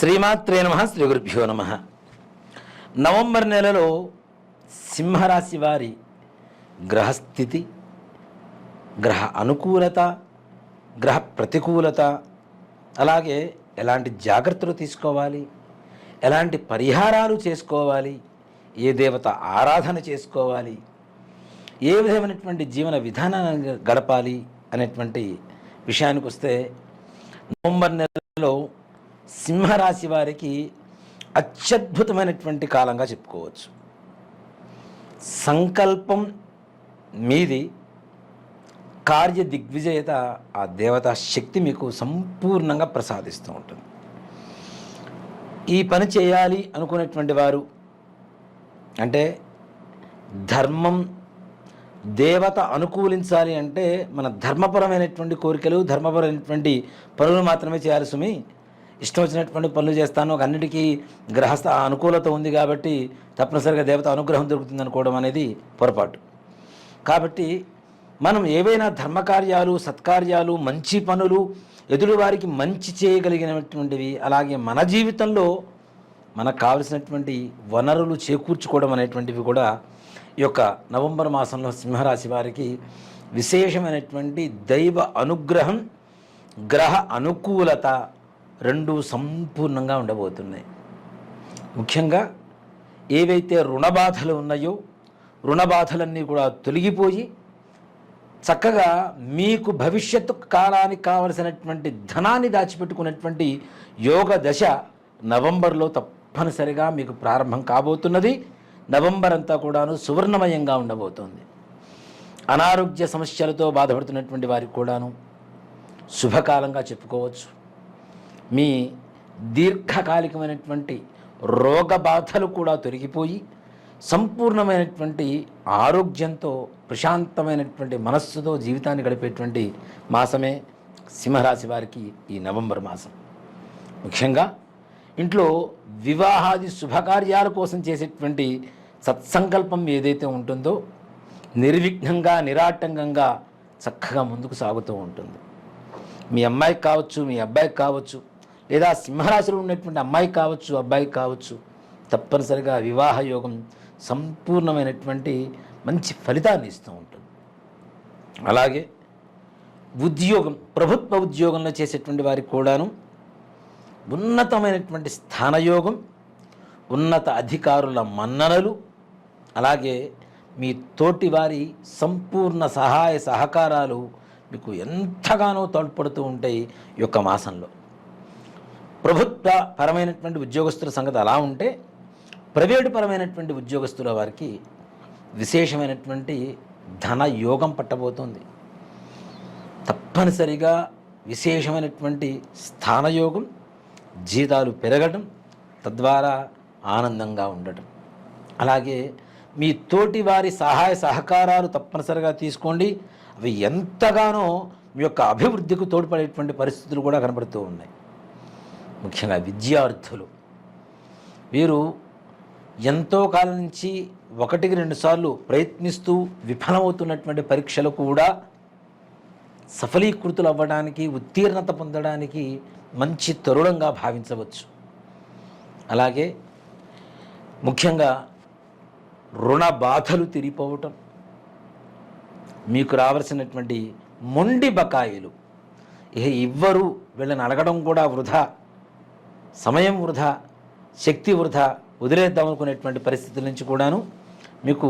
శ్రీమాత్రే నమ శ్రీ గురుభ్యో నమ. నవంబర్ నెలలో సింహరాశి వారి గ్రహస్థితి గ్రహ అనుకూలత గ్రహ ప్రతికూలత అలాగే ఎలాంటి జాగ్రత్తలు తీసుకోవాలి ఎలాంటి పరిహారాలు చేసుకోవాలి ఏ దేవత ఆరాధన చేసుకోవాలి ఏ విధమైనటువంటి జీవన విధానాన్ని గడపాలి అనేటువంటి విషయానికి వస్తే నవంబర్ నెలలో సింహరాశి వారికి అత్యద్భుతమైనటువంటి కాలంగా చెప్పుకోవచ్చు. సంకల్పం మీది కార్య దిగ్విజయత ఆ దేవతా శక్తి మీకు సంపూర్ణంగా ప్రసాదిస్తూ ఉంటుంది. ఈ పని చేయాలి అనుకునేటువంటి వారు అంటే ధర్మం దేవత అనుకూలించాలి అంటే మన ధర్మపరమైనటువంటి కోరికలు ధర్మపరమైనటువంటి పనులు మాత్రమే చేయాలి సుమి. ఇష్టం వచ్చినటువంటి పనులు చేస్తాను. ఒక అన్నిటికీ గ్రహస్థ అనుకూలత ఉంది కాబట్టి తప్పనిసరిగా దేవత అనుగ్రహం దొరుకుతుంది అనుకోవడం అనేది పొరపాటు. కాబట్టి మనం ఏవైనా ధర్మకార్యాలు సత్కార్యాలు మంచి పనులు ఎదుటివారికి మంచి చేయగలిగినటువంటివి అలాగే మన జీవితంలో మనకు కావలసినటువంటి వనరులు చేకూర్చుకోవడం అనేటువంటివి కూడా ఈ యొక్క నవంబర్ మాసంలో సింహరాశి వారికి విశేషమైనటువంటి దైవ అనుగ్రహం గ్రహ అనుకూలత రెండు సంపూర్ణంగా ఉండబోతున్నాయి. ముఖ్యంగా ఏవైతే రుణబాధలు ఉన్నాయో రుణబాధలన్నీ కూడా తొలగిపోయి చక్కగా మీకు భవిష్యత్తు కాలానికి కావలసినటువంటి ధనాన్ని దాచిపెట్టుకున్నటువంటి యోగ దశ నవంబర్లో తప్పనిసరిగా మీకు ప్రారంభం కాబోతున్నది. నవంబర్ అంతా కూడాను సువర్ణమయంగా ఉండబోతోంది. అనారోగ్య సమస్యలతో బాధపడుతున్నటువంటి వారికి కూడాను శుభకాలంగా చెప్పుకోవచ్చు. మీ దీర్ఘకాలికమైనటువంటి రోగ బాధలు కూడా తొలగిపోయి సంపూర్ణమైనటువంటి ఆరోగ్యంతో ప్రశాంతమైనటువంటి మనస్సుతో జీవితాన్ని గడిపేటువంటి మాసమే సింహరాశి వారికి ఈ నవంబర్ మాసం. ముఖ్యంగా ఇంట్లో వివాహాది శుభకార్యాల కోసం చేసేటువంటి సత్సంకల్పం ఏదైతే ఉంటుందో నిర్విఘ్నంగా నిరాటంకంగా చక్కగా ముందుకు సాగుతూ ఉంటుంది. మీ అమ్మాయికి కావచ్చు మీ అబ్బాయికి కావచ్చు లేదా సింహరాశిలో ఉన్నటువంటి అమ్మాయి కావచ్చు అబ్బాయి కావచ్చు తప్పనిసరిగా వివాహ యోగం సంపూర్ణమైనటువంటి మంచి ఫలితాన్ని ఇస్తూ ఉంటుంది. అలాగే ఉద్యోగం ప్రభుత్వ ఉద్యోగంలో చేసేటువంటి వారికి కూడాను ఉన్నతమైనటువంటి స్థానయోగం ఉన్నత అధికారుల మన్ననలు అలాగే మీ తోటి వారి సంపూర్ణ సహాయ సహకారాలు మీకు ఎంతగానో తోడ్పడుతూ ఉంటాయి ఈ యొక్క మాసంలో. ప్రభుత్వ పరమైనటువంటి ఉద్యోగస్తుల సంగతి అలా ఉంటే ప్రైవేటు పరమైనటువంటి ఉద్యోగస్తుల వారికి విశేషమైనటువంటి ధన యోగం పట్టబోతోంది. తప్పనిసరిగా విశేషమైనటువంటి స్థానయోగం జీతాలు పెరగడం తద్వారా ఆనందంగా ఉండటం. అలాగే మీ తోటి వారి సహాయ సహకారాలు తప్పనిసరిగా తీసుకోండి. అవి ఎంతగానో మీ యొక్క అభివృద్ధికి తోడ్పడేటువంటి పరిస్థితులు కూడా కనబడుతూ ఉన్నాయి. ముఖ్యంగా విద్యార్థులు. వీరు ఎంతో కాలం నుంచి ఒకటికి రెండుసార్లు ప్రయత్నిస్తూ విఫలమవుతున్నటువంటి పరీక్షలు కూడా సఫలీకృతులు అవ్వడానికి ఉత్తీర్ణత పొందడానికి మంచి తరుణంగా భావించవచ్చు. అలాగే ముఖ్యంగా రుణ బాధలు తిరిగిపోవటం మీకు రావాల్సినటువంటి మొండి బకాయిలు ఇక ఇవ్వరు వీళ్ళని అడగడం కూడా వృధా. సమయం వృధా శక్తి వృధా వదిలేద్దామనుకునేటువంటి పరిస్థితుల నుంచి కూడాను మీకు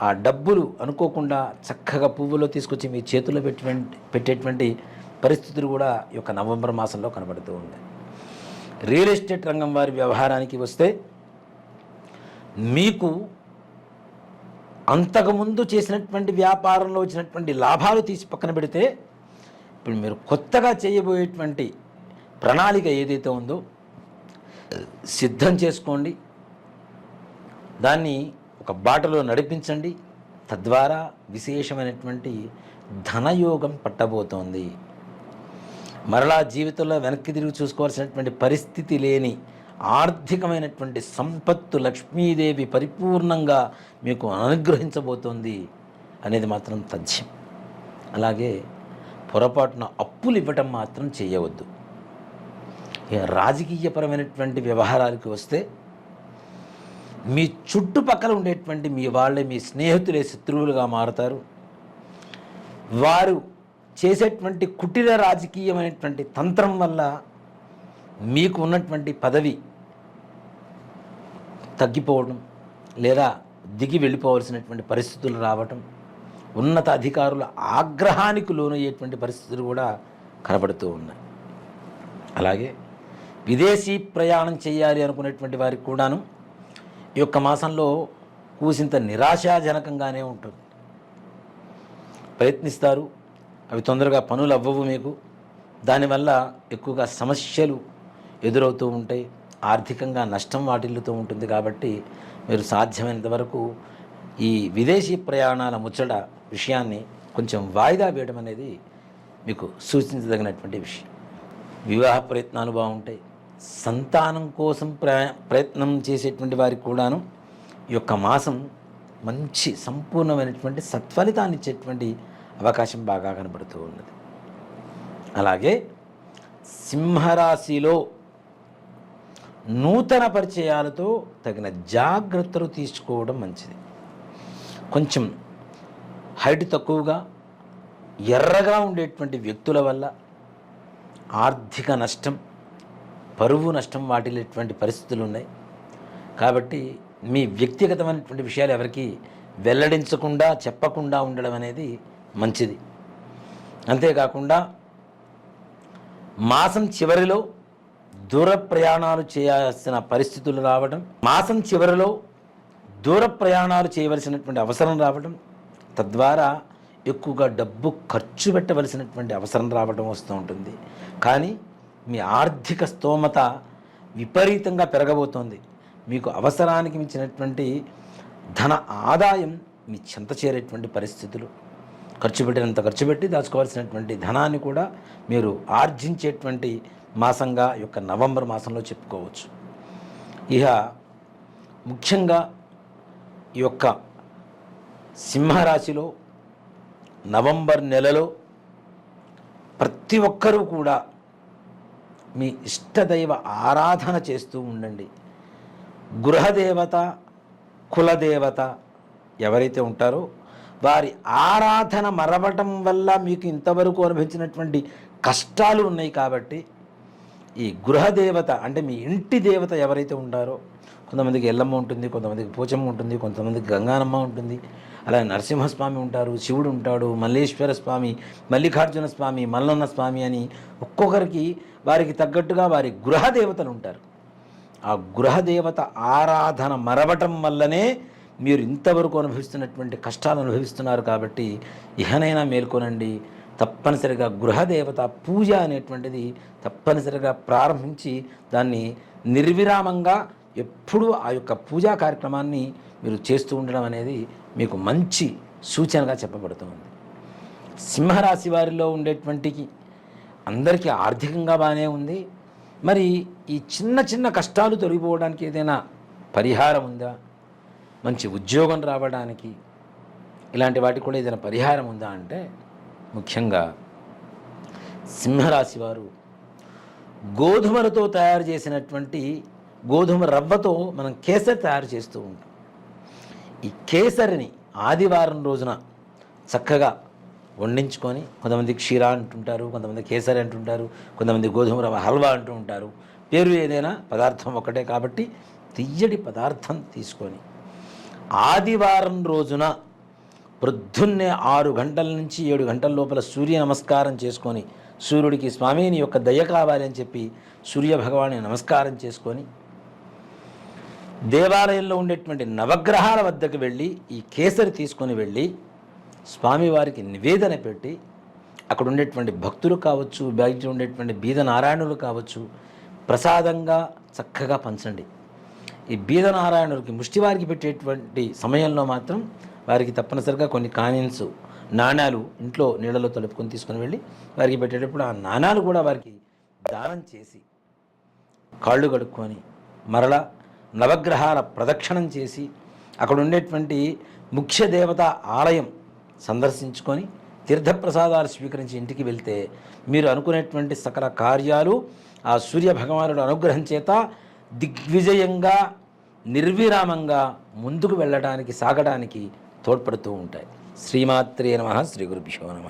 ఆ డబ్బులు అనుకోకుండా చక్కగా పువ్వులో తీసుకొచ్చి మీ చేతుల్లో పెట్టి పెట్టేటువంటి పరిస్థితులు కూడా ఈ యొక్క నవంబర్ మాసంలో కనబడుతూ ఉన్నాయి రియల్ ఎస్టేట్ రంగం వారి వ్యవహారానికి వస్తే మీకు అంతకుముందు చేసినటువంటి వ్యాపారంలో వచ్చినటువంటి లాభాలు తీసి పక్కన పెడితే ఇప్పుడు మీరు కొత్తగా చేయబోయేటువంటి ప్రణాళిక ఏదైతే ఉందో సిద్ధం చేసుకోండి. దాన్ని ఒక బాటలో నడిపించండి. తద్వారా విశేషమైనటువంటి ధనయోగం పట్టబోతోంది. మరలా జీవితంలో వెనక్కి తిరిగి చూసుకోవాల్సినటువంటి పరిస్థితి లేని ఆర్థికమైనటువంటి సంపత్తు లక్ష్మీదేవి పరిపూర్ణంగా మీకు అనుగ్రహించబోతోంది అనేది మాత్రం తథ్యం. అలాగే పొరపాటున అప్పులు ఇవ్వటం మాత్రం చేయవద్దు. రాజకీయపరమైనటువంటి వ్యవహారాలకు వస్తే మీ చుట్టుపక్కల ఉండేటువంటి మీ వాళ్ళే మీ స్నేహితులే శత్రువులుగా మారుతారు. వారు చేసేటువంటి కుటిల రాజకీయమైనటువంటి తంత్రం వల్ల మీకు ఉన్నటువంటి పదవి తగ్గిపోవడం లేదా దిగి వెళ్ళిపోవలసినటువంటి పరిస్థితులు రావటం ఉన్నత అధికారుల ఆగ్రహానికి లోనయ్యేటువంటి పరిస్థితులు కూడా కనబడుతూ ఉన్నాయి. అలాగే విదేశీ ప్రయాణం చేయాలి అనుకునేటువంటి వారికి కూడాను ఈ యొక్క మాసంలో కూసింత నిరాశాజనకంగానే ఉంటుంది. ప్రయత్నిస్తారు అవి తొందరగా పనులు అవ్వవు మీకు. దానివల్ల ఎక్కువగా సమస్యలు ఎదురవుతూ ఉంటాయి ఆర్థికంగా నష్టం వాటిల్లుతూ ఉంటుంది కాబట్టి మీరు సాధ్యమైనంత వరకు ఈ విదేశీ ప్రయాణాల ముచ్చట విషయాన్ని కొంచెం వాయిదా వేయడం అనేది మీకు సూచించదగినటువంటి విషయం. వివాహ ప్రయత్నాలు బాగుంటాయి సంతానం కోసం ప్రయత్నం చేసేటువంటి వారికి కూడాను ఈ యొక్క మాసం మంచి సంపూర్ణమైనటువంటి సత్ఫలితాన్ని ఇచ్చేటువంటి అవకాశం బాగా కనబడుతూ ఉన్నది. అలాగే సింహరాశిలో నూతన పరిచయాలతో తగిన జాగ్రత్తలు తీసుకోవడం మంచిది. కొంచెం హైట్ తక్కువగా ఎర్రగా ఉండేటువంటి వ్యక్తుల వల్ల ఆర్థిక నష్టం పరువు నష్టం వాటిల్లేటువంటి పరిస్థితులు ఉన్నాయి కాబట్టి మీ వ్యక్తిగతమైనటువంటి విషయాలు ఎవరికి వెల్లడించకుండా చెప్పకుండా ఉండడం అనేది మంచిది. అంతేకాకుండా మాసం చివరిలో దూర ప్రయాణాలు చేయాల్సిన పరిస్థితులు రావడం మాసం చివరిలో దూర ప్రయాణాలు చేయవలసినటువంటి అవసరం రావడం తద్వారా ఎక్కువగా డబ్బు ఖర్చు పెట్టవలసినటువంటి అవసరం రావడం వస్తూ ఉంటుంది. కానీ మీ ఆర్థిక స్తోమత విపరీతంగా పెరగబోతోంది. మీకు అవసరానికి మించినటువంటి ధన ఆదాయం మీ చెంత చేరేటువంటి పరిస్థితులు. ఖర్చు పెట్టినంత ఖర్చు పెట్టి దాచుకోవాల్సినటువంటి ధనాన్ని కూడా మీరు ఆర్జించేటువంటి మాసంగా ఈ యొక్క నవంబర్ మాసంలో చెప్పుకోవచ్చు. ఇక ముఖ్యంగా ఈ యొక్క సింహరాశిలో నవంబర్ నెలలో ప్రతి ఒక్కరూ కూడా మీ ఇష్టదైవ ఆరాధన చేస్తూ ఉండండి. గృహదేవత కులదేవత ఎవరైతే ఉంటారో వారి ఆరాధన మరవటం వల్ల మీకు ఇంతవరకు అనుభవించినటువంటి కష్టాలు ఉన్నాయి కాబట్టి ఈ గృహదేవత అంటే మీ ఇంటి దేవత ఎవరైతే ఉంటారో కొంతమందికి ఎల్లమ్మ ఉంటుంది కొంతమందికి పూచమ్మ ఉంటుంది కొంతమందికి గంగానమ్మ ఉంటుంది అలాగే నరసింహస్వామి ఉంటారు శివుడు ఉంటాడు మల్లేశ్వర స్వామి మల్లికార్జున స్వామి మల్లన్న స్వామి అని ఒక్కొక్కరికి వారికి తగ్గట్టుగా వారి గృహదేవతలు ఉంటారు. ఆ గృహదేవత ఆరాధన మరవటం వల్లనే మీరు ఇంతవరకు అనుభవిస్తున్నటువంటి కష్టాలు అనుభవిస్తున్నారు కాబట్టి ఇహనైనా మేల్కొనండి. తప్పనిసరిగా గృహదేవత పూజ అనేటువంటిది తప్పనిసరిగా ప్రారంభించి దాన్ని నిర్విరామంగా ఎప్పుడూ ఆ యొక్క పూజా కార్యక్రమాన్ని మీరు చేస్తూ ఉండడం అనేది మీకు మంచి సూచనగా చెప్పబడుతుంది సింహరాశి వారిలో ఉండేటువంటి అందరికీ ఆర్థికంగా బాగానే ఉంది. మరి ఈ చిన్న చిన్న కష్టాలు తొలగిపోవడానికి ఏదైనా పరిహారం ఉందా? మంచి ఉద్యోగం రావడానికి ఇలాంటి వాటికి కూడా ఏదైనా పరిహారం ఉందా అంటే ముఖ్యంగా సింహరాశి వారు గోధుమలతో తయారు చేసినటువంటి గోధుమ రవ్వతో మనం కేసరి తయారు చేస్తూ ఉంటాం. ఈ కేసరిని ఆదివారం రోజున చక్కగా వండించుకొని కొంతమంది క్షీర అంటుంటారు కొంతమంది కేసరి అంటుంటారు కొంతమంది గోధుమ రవ్వ హల్వా అంటూ ఉంటారు. పేరు ఏదైనా పదార్థం ఒకటే కాబట్టి తియ్యటి పదార్థం తీసుకొని ఆదివారం రోజున ప్రొద్దున్నే ఆరు గంటల నుంచి ఏడు గంటల లోపల సూర్య నమస్కారం చేసుకొని సూర్యుడికి స్వామిని యొక్క దయ కావాలని చెప్పి సూర్య భగవాని నమస్కారం చేసుకొని దేవాలయంలో ఉండేటువంటి నవగ్రహాల వద్దకు వెళ్ళి ఈ కేసరి తీసుకొని వెళ్ళి స్వామివారికి నివేదన పెట్టి అక్కడ ఉండేటువంటి భక్తులు కావచ్చు బ్యాగ్జీ ఉండేటువంటి బీద నారాయణులు కావచ్చు ప్రసాదంగా చక్కగా పంచండి. ఈ బీద నారాయణులకి ముష్టివారికి పెట్టేటువంటి సమయంలో మాత్రం వారికి తప్పనిసరిగా కొన్ని కాయిన్స్ నాణాలు ఇంట్లో నీళ్ళలో తలుపుకొని తీసుకొని వెళ్ళి వారికి పెట్టేటప్పుడు ఆ నాణాలు కూడా వారికి దానం చేసి కాళ్ళు కడుక్కొని మరలా నవగ్రహాల ప్రదక్షిణం చేసి అక్కడ ఉండేటువంటి ముఖ్య దేవత ఆలయం సందర్శించుకొని తీర్థప్రసాదాలు స్వీకరించి ఇంటికి వెళ్తే మీరు అనుకునేటువంటి సకల కార్యాలు ఆ సూర్య భగవానుడు అనుగ్రహం చేత దిగ్విజయంగా నిర్విరామంగా ముందుకు వెళ్ళడానికి సాగడానికి తోడ్పడుతూ ఉంటాయి. శ్రీమాత్రే నమ. శ్రీ గురుభ్యో నమ.